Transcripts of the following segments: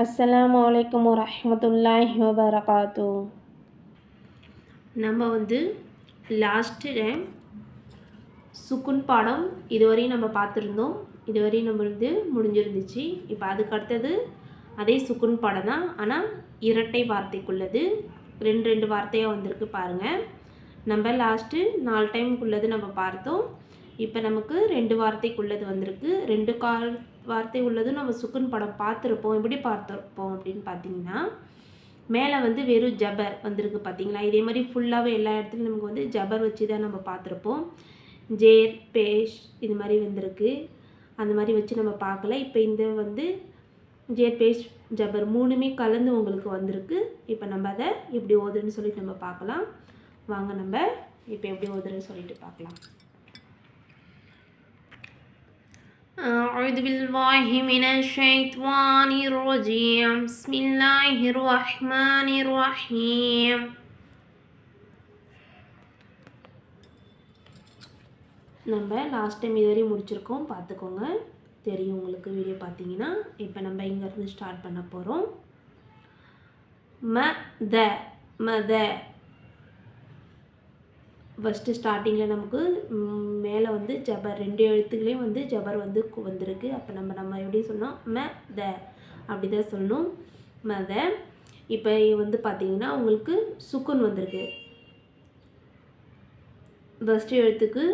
அஸ்லாம் வலைக்கம் வரமத்துல்லாஹி வபரகாத்து. நம்ம வந்து லாஸ்ட்டு டைம் சுக்குன் பாடம் இதுவரையும் நம்ம பார்த்துருந்தோம். இதுவரையும் நம்ம வந்து முடிஞ்சிருந்துச்சு. இப்போ அதுக்கு அடுத்தது அதே சுக்குன் பாடம் தான். ஆனால் இரட்டை வார்த்தைக்குள்ளது. ரெண்டு ரெண்டு வார்த்தையாக வந்திருக்கு பாருங்கள் நம்ம லாஸ்ட்டு நாலு டைமுக்குள்ளது நம்ம பார்த்தோம். இப்போ நமக்கு ரெண்டு வார்த்தைக்குள்ளது வந்திருக்கு. ரெண்டு கால் வார்த்தை உள்ளதும் நம்ம சுக்குன் படம் பார்த்துருப்போம். எப்படி பார்த்துருப்போம் அப்படின்னு பார்த்தீங்கன்னா மேலே வந்து வெறும் ஜபர் வந்திருக்கு பார்த்தீங்களா? இதே மாதிரி ஃபுல்லாகவே எல்லா இடத்துலையும் நமக்கு வந்து ஜபர் வச்சு தான் நம்ம பார்த்துருப்போம். ஜேர் பேஷ் இது மாதிரி வந்திருக்கு. அந்த மாதிரி வச்சு நம்ம பார்க்கல. இப்போ இந்த வந்து ஜேர் பேஷ் ஜபர் மூணுமே கலந்து உங்களுக்கு வந்திருக்கு. இப்போ நம்ம அதை எப்படி ஓதுன்னு சொல்லிட்டு நம்ம பார்க்கலாம். வாங்க நம்ம இப்போ எப்படி ஓதுறன்னு சொல்லிட்டு பார்க்கலாம். أعوذ بالله من الشيطان الرجيم بسم الله الرحمن الرحيم நம்ம லாஸ்ட் டைம் இதுவரையும் முடிச்சிருக்கோம் பார்த்துக்கோங்க தெரியும் உங்களுக்கு வீடியோ பார்த்தீங்கன்னா இப்போ நம்ம இங்கேருந்து ஸ்டார்ட் பண்ண போகிறோம் ம த ம த ஃபஸ்ட்டு ஸ்டார்டிங்கில் நமக்கு மேலே வந்து ஜபர் ரெண்டு எழுத்துக்களையும் வந்து ஜபர் வந்து வந்திருக்கு. அப்போ நம்ம நம்ம எப்படி சொன்னோம்? ம த அப்படி தான் சொல்லணும். ம த. இப்போ வந்து பார்த்தீங்கன்னா உங்களுக்கு சுக்குன் வந்திருக்கு. ஃபஸ்ட்டு எழுத்துக்கு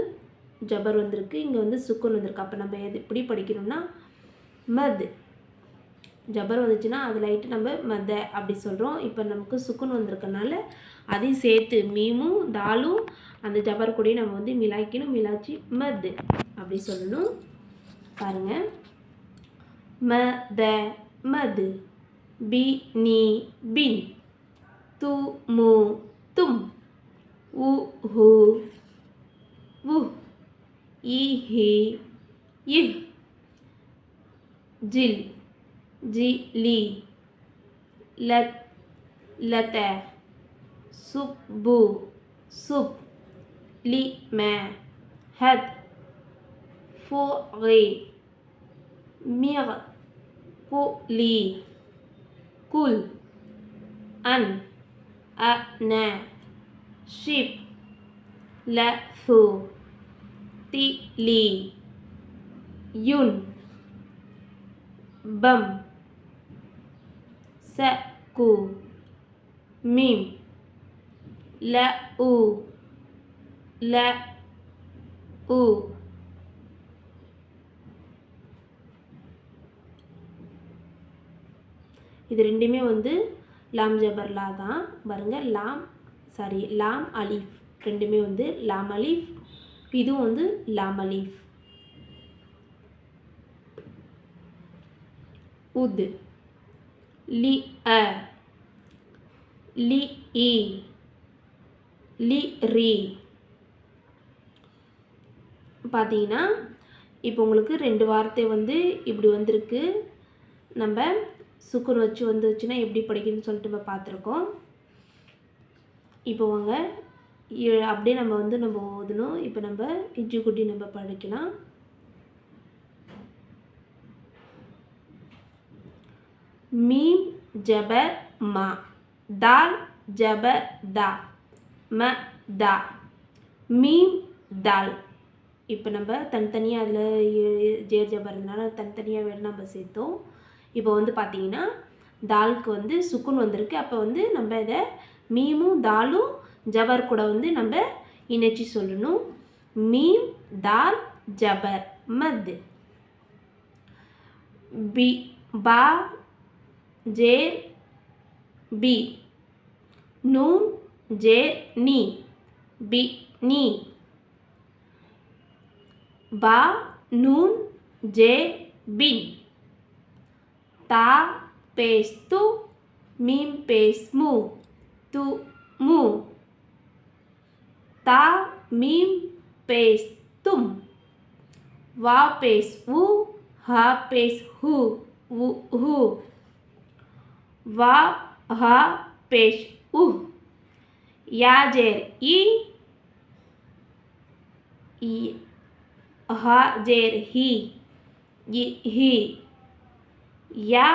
ஜபர் வந்திருக்கு. இங்கே வந்து சுக்குன் வந்திருக்கு. அப்போ நம்ம எது எப்படி படிக்கணும்னா மத் ஜபர் வந்துச்சுன்னா அது லைட்டு நம்ம மத அப்படி சொல்கிறோம் இப்போ நமக்கு சுக்குன் வந்திருக்கனால அதையும் சேர்த்து மீமும் தாலும் அந்த ஜபர் கூடயும் நம்ம வந்து மிலாய்க்கணும். மிலாச்சி மத் அப்படி சொல்லணும். பாருங்க. ம த மது. பி நீ பின். து மு தும். உ ஹு. உ இ ஹி இஹ் ஜில் ஜி லி லத். லத சுப்பு சுப். லி ம ஹத் ஃபு ரி மிர் கு லி குல் அன் அ ந ஷிப் ல து தி லி யுன் bum sa ku mim la u ல உ. இது ரெண்டுமே வந்து லாம் ஜபர்லா தான். பாருங்கள் லாம் சாரி லாம் அலீஃப். ரெண்டுமே வந்து லாம் அலீஃப் இதுவும் வந்து லாம் அலீஃப். உத். லி அ. லி இ. லி ரி. பார்த்தீங்கன்னா இப்போ உங்களுக்கு ரெண்டு வார்த்தை வந்து இப்படி வந்திருக்கு. நம்ம சுக்குன் வச்சு வந்துச்சுன்னா எப்படி படிக்கணும்னு சொல்லிட்டு நம்ம பார்த்துருக்கோம். இப்போ வாங்க அப்படியே நம்ம வந்து நம்ம ஓதணும். இப்போ நம்ம இஜ்ஜு குட்டி நம்ம படிக்கலாம். மீம் ஜப மா தால் ஜப தா ம தா மீம் தால். இப்போ நம்ம தனித்தனியாக அதில் ஜேர் ஜபர் இருந்தனால தனித்தனியாக வேணும் நம்ம சேர்த்தோம். இப்போ வந்து பார்த்தீங்கன்னா தாலுக்கு வந்து சுக்குன் வந்திருக்கு. அப்போ வந்து நம்ம இதை மீமும் தாலும் ஜபர் கூட வந்து நம்ம இணைச்சி சொல்லணும். மீம் தால் ஜபர் மத் பி பா ஜேர் பி. நூன் ஜேர் நீ. பி நீ. பா நூன் ஜே பின் தா பேஸ் து மீம் பேஸ் மு து மு தா மீம் பேஸ் தும் வா பேஸ் உ ஹா பேஸ் ஹு உ ஹு வா ஹா பேஷ் உஹ் யா ஜேர் இ இ ஹா ஜேர் ஹி இ ஹி யா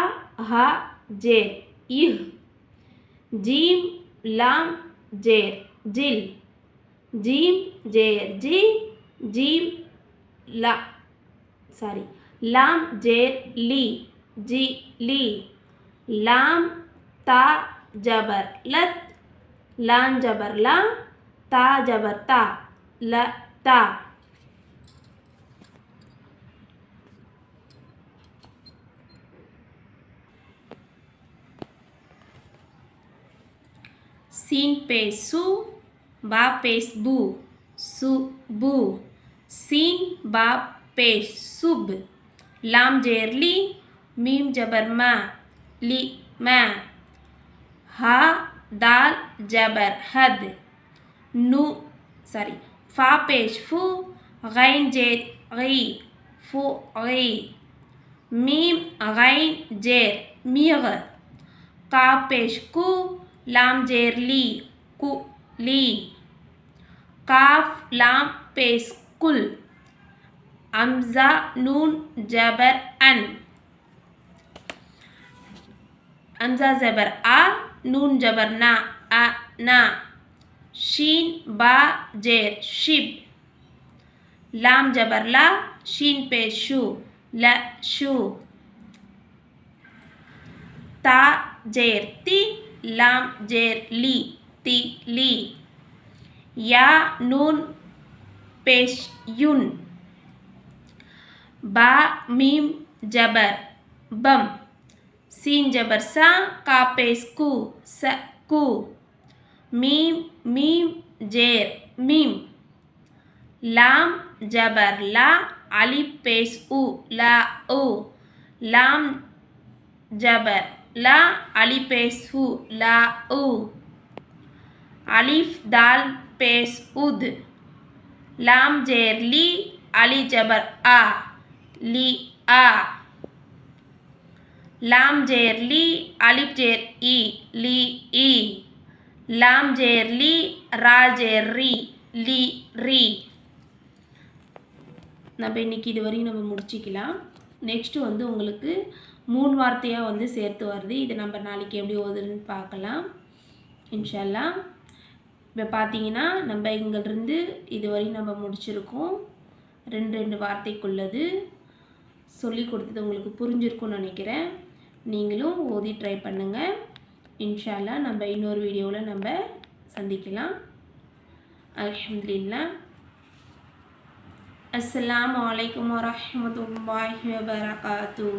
ஹ ஜேர் இஹ் ஜீம் லாம் ஜேர் ஜில் ஜீம் ஜேர் ஜி ஜீம் லா சாரி லாம் ஜேர் லி ஜி லி லாம் தா ஜபர் லத் லாம் ஜபர் லா தா ஜபர் தா सीन पे सु, बा पेस बू, सु, बू। सीन, बा पेश सुब। लाम जेर ली, मीम जबर मा, ली मा। हा, दाल जबर हद। नु, सॉरी, फा पेश फू, गैन जेर गई फू गई मीम, गैन जेर मीग। का पेश कु लाम जेर ली, कु, ली। काफ, लाम पेश कुल। अमजा, नून, जबर, अन। अमजा, जबर, आ। नून, जबर, ना, आ, ना। शीन, बा, जेर, शिब। लाम, जबर, ला। शीन पे शू, ल, शू। ता, जेर, ती। लाम, जेर, ली, ती, ली। या, नून, पेश, युन। बा, मीम, जबर, बम। सीन, जबर, सा, का, पेश, कु, स, कु। मीम मीम, जेर, मीम। लाम, जबर, ला अलिफ पेश, उ, ला, उ। लाम, जबर லா அலிபேஸ் ஹு லா உ அலிஃப் தால் பேஸ் உத் லாம் ஜேர் லி அலி ஜபர் ஆ லி ஆ லாம் ஜேர் லி அலிப் ஜேர் இ லி இ லாம் ஜேர் லி ரா ஜேர் ரி லி ரி நம்ம இன்றைக்கி இதுவரையும் நம்ம முடிச்சிக்கலாம். நெக்ஸ்ட்டு வந்து உங்களுக்கு மூணு வார்த்தையாக வந்து சேர்த்து வருது. இது நம்ம நாளைக்கு எப்படி ஓதுன்னு பார்க்கலாம். இன்ஷல்லா இப்போ பார்த்தீங்கன்னா நம்ம இங்கிலிருந்து இது வரையும் நம்ம முடிச்சிருக்கோம். ரெண்டு ரெண்டு வார்த்தைக்குள்ளது சொல்லி கொடுத்தது உங்களுக்கு புரிஞ்சிருக்கும்னு நினைக்கிறேன். நீங்களும் ஓதி ட்ரை பண்ணுங்கள் இன்ஷால்லா நம்ம இன்னொரு வீடியோவில் நம்ம சந்திக்கலாம். அலமதுல்லா அஸ்லாம் வலைக்கம் வரமத்துல வரகாத்தூ